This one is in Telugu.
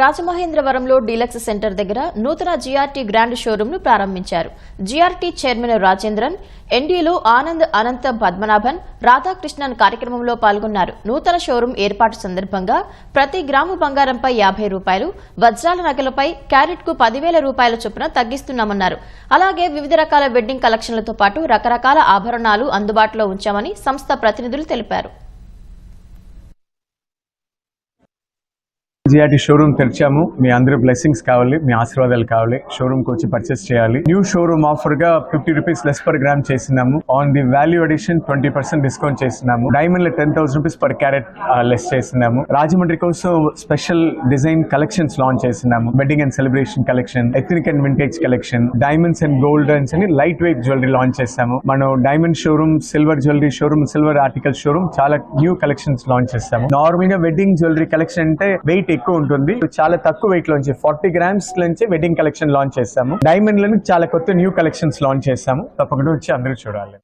రాజమహేంద్రవరంలో డీలక్స్ సెంటర్ దగ్గర నూతన జీఆర్టీ గ్రాండ్ షోరూమ్ను ప్రారంభించారు. జీఆర్టీ చైర్మన్ రాజేంద్రన్ ఎన్డీలో ఆనంద్ అనంత పద్మనాభన్ రాధాకృష్ణన్ కార్యక్రమంలో పాల్గొన్నారు. నూతన షోరూమ్ ఏర్పాటు సందర్భంగా ప్రతి గ్రాము బంగారంపై యాభై రూపాయలు వజ్రాల నగలపై క్యారెట్కు పదివేల రూపాయల చొప్పున తగ్గిస్తున్నామన్నారు. అలాగే వివిధ రకాల వెడ్డింగ్ కలెక్షన్లతో పాటు రకరకాల ఆభరణాలు అందుబాటులో ఉంచామని సంస్థ ప్రతినిధులు తెలిపారు. GRT showroom తెరిచాము. మీ అందరూ బ్లెస్సింగ్స్ కావాలి మీ ఆశీర్వాదాలు కావాలి. షోరూమ్కి వచ్చి పర్చేస్ చేయాలి. New showroom ఆఫర్గా fifty rupees less per gram చేసినాము. On the value addition twenty percent discount చేసినాము. డైమండ్లో ten thousand rupees per carat less చేసినాము. రాజమండ్రి కోసం స్పెషల్ డిజైన్ కలెక్షన్స్ లాంచ్ చేసినాము. Wedding and celebration collection ethnic and vintage collection diamonds and goldens అని లైట్ వెయిట్ జ్యువెలరీ లాంచ్ చేస్తాము మనం diamond showroom silver jewellery showroom silver article showroom చాలా న్యూ కలెక్షన్స్ లాంచ్ చేస్తాము నార్మల్గా వెడ్డింగ్ జ్యువెలరీ కలెక్షన్ అంటే వెయిట్ ఎక్కువ ఉంటుంది. చాలా తక్కువ వెయిట్ లోంచి ఫార్టీ గ్రామ్స్ నుంచి వెడ్డింగ్ కలెక్షన్ లాంచ్ చేశాము డైమండ్లను చాలా కొత్త న్యూ కలెక్షన్స్ లాంచ్ చేశాము తప్పకుండా వచ్చి అందరూ చూడాలి.